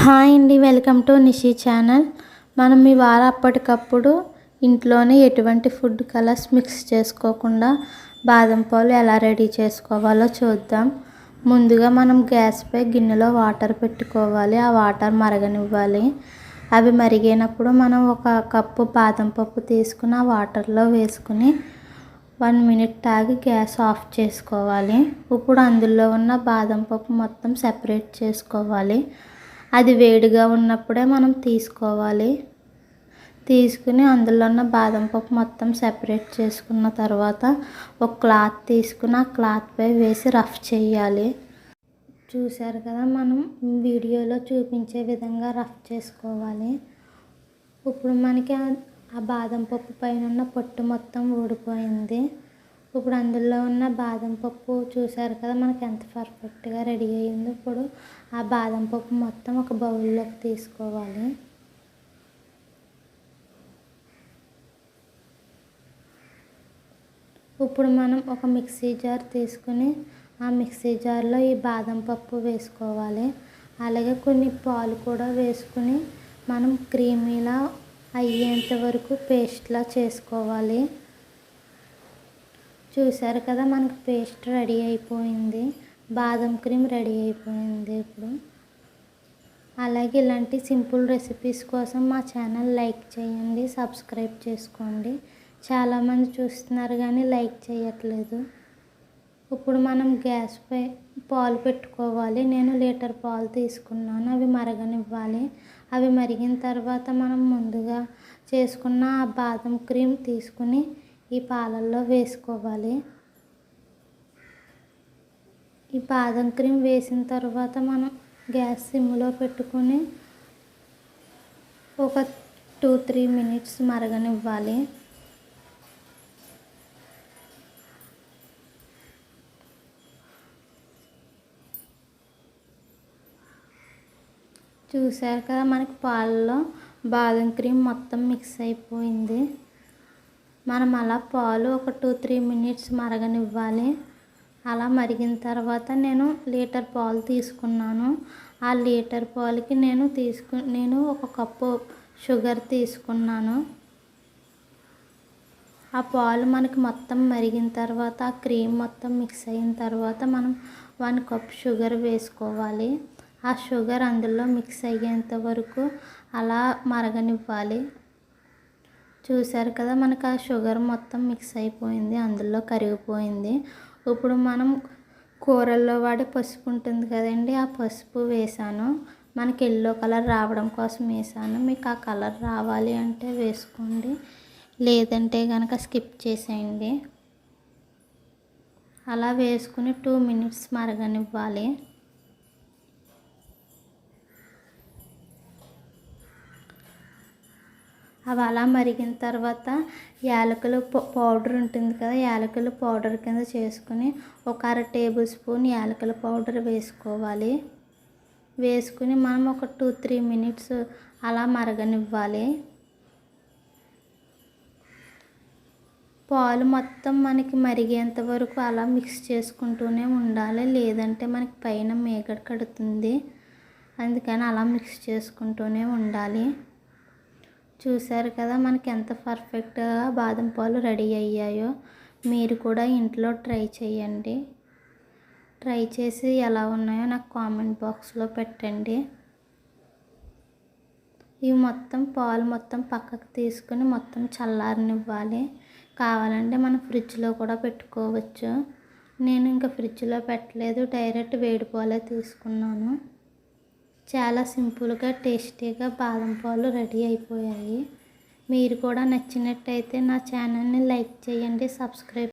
Hi అండి welcome to Nishi channel. మనం ఈ వారం అప్పటికప్పుడు ఇంట్లోనే ఎటువంటి ఫుడ్ కలర్స్ మిక్స్ చేసుకోకుండా బాదం పాలు ఎలా రెడీ చేసుకోవాలో చూద్దాం. ముందుగా మనం గ్యాస్పై గిన్నెలో వాటర్ పెట్టుకోవాలి. ఆ వాటర్ మరగనివ్వాలి. అవి మరిగినప్పుడు మనం ఒక కప్పు బాదం పప్పు తీసుకుని ఆ వాటర్లో వేసుకుని వన్ మినిట్ తాగి గ్యాస్ ఆఫ్ చేసుకోవాలి. ఇప్పుడు అందులో ఉన్న బాదం పప్పు మొత్తం సెపరేట్ చేసుకోవాలి. అది వేడిగా ఉన్నప్పుడే మనం తీసుకోవాలి. తీసుకుని అందులో ఉన్న బాదం పప్పు మొత్తం సెపరేట్ చేసుకున్న తర్వాత ఒక క్లాత్ తీసుకుని ఆ క్లాత్పై వేసి రఫ్ చేయాలి. చూశారు కదా మనం వీడియోలో చూపించే విధంగా రఫ్ చేసుకోవాలి. ఇప్పుడు మనకి ఆ- ఆ బాదం పప్పు పైన ఉన్న పొట్టు మొత్తం ఊడిపోయింది. ఇప్పుడు అందులో ఉన్న బాదం పప్పు చూశారు కదా మనకి ఎంత పర్ఫెక్ట్గా రెడీ అయ్యిందో. ఇప్పుడు ఆ బాదం పప్పు మొత్తం ఒక బౌల్లోకి తీసుకోవాలి. ఇప్పుడు మనం ఒక మిక్సీ జార్ తీసుకుని ఆ మిక్సీ జార్లో ఈ బాదం పప్పు వేసుకోవాలి. అలాగే కొన్ని పాలు కూడా వేసుకుని మనం క్రీమీలా అయ్యేంత వరకు పేస్ట్లా చేసుకోవాలి. చూసారు కదా మనకు పేస్ట్ రెడీ అయిపోయింది. బాదం క్రీమ్ రెడీ అయిపోయింది ఇప్పుడు. అలాగే ఇలాంటి సింపుల్ రెసిపీస్ కోసం మా ఛానల్ లైక్ చేయండి సబ్స్క్రైబ్ చేసుకోండి. చాలామంది చూస్తున్నారు కానీ లైక్ చేయట్లేదు. ఇప్పుడు మనం గ్యాస్పై పాలు పెట్టుకోవాలి. నేను లీటర్ పాలు తీసుకున్నాను అవి మరగనివ్వాలి. అవి మరిగిన తర్వాత మనం ముందుగా చేసుకున్న ఆ బాదం క్రీమ్ తీసుకుని ఈ పాలల్లో వేసుకోవాలి. ఈ బాదం క్రీమ్ వేసిన తర్వాత మనం గ్యాస్ సిమ్లో పెట్టుకుని ఒక టూ త్రీ మినిట్స్ మరగనివ్వాలి. చూసారు కదా మనకి పాలలో బాదం క్రీమ్ మొత్తం మిక్స్ అయిపోయింది. మనం అలా పాలు ఒక టూ త్రీ మినిట్స్ మరగనివ్వాలి. అలా మరిగిన తర్వాత నేను లీటర్ పాలు తీసుకున్నాను. ఆ లీటర్ పాలకి నేను తీసుకు నేను ఒక కప్పు షుగర్ తీసుకున్నాను. ఆ పాలు మనకి మొత్తం మరిగిన తర్వాత ఆ క్రీమ్ మొత్తం మిక్స్ అయిన తర్వాత మనం వన్ కప్ షుగర్ వేసుకోవాలి. ఆ షుగర్ అందులో మిక్స్ అయ్యేంత వరకు అలా మరగనివ్వాలి. చూసారు కదా మనకు ఆ షుగర్ మొత్తం మిక్స్ అయిపోయింది అందులో కరిగిపోయింది. ఇప్పుడు మనం కూరల్లో వాడే పసుపు ఉంటుంది కదండి ఆ పసుపు వేసాను. మనకి ఎల్లో కలర్ రావడం కోసం వేసాను. మీకు ఆ కలర్ రావాలి అంటే వేసుకోండి. లేదంటే కనుక స్కిప్ చేసేయండి. అలా వేసుకుని టూ మినిట్స్ మరగనివ్వాలి. అవి అలా మరిగిన తర్వాత యాలకులు పౌడర్ ఉంటుంది కదా యాలకులు పౌడర్ కింద చేసుకుని ఒక అర టేబుల్ స్పూన్ యాలకుల పౌడర్ వేసుకోవాలి. వేసుకుని మనం ఒక టూ త్రీ మినిట్స్ అలా మరగనివ్వాలి. పాలు మొత్తం మనకి మరిగేంత వరకు అలా మిక్స్ చేసుకుంటూనే ఉండాలి. లేదంటే మనకి పైన మేగడ కడుతుంది. అందుకని అలా మిక్స్ చేసుకుంటూనే ఉండాలి. చూశారు కదా మనకి ఎంత పర్ఫెక్ట్గా బాదం పాలు రెడీ అయ్యాయో మీరు కూడా ఇంట్లో ట్రై చేయండి. ట్రై చేసి ఎలా ఉన్నాయో నాకు కామెంట్ బాక్స్లో పెట్టండి. ఇవి మొత్తం పాలు మొత్తం పక్కకు తీసుకుని మొత్తం చల్లారనివ్వాలి. కావాలంటే మనం ఫ్రిడ్జ్లో కూడా పెట్టుకోవచ్చు. నేను ఇంకా ఫ్రిడ్జ్లో పెట్టలేదు డైరెక్ట్ వేడి పాలే తీసుకున్నాను. చాలా సింపుల్గా టేస్టీగా బాదం పాలు రెడీ అయిపోయాయి. మీరు కూడా నచ్చినట్టయితే నా ఛానల్ని లైక్ చేయండి సబ్స్క్రైబ్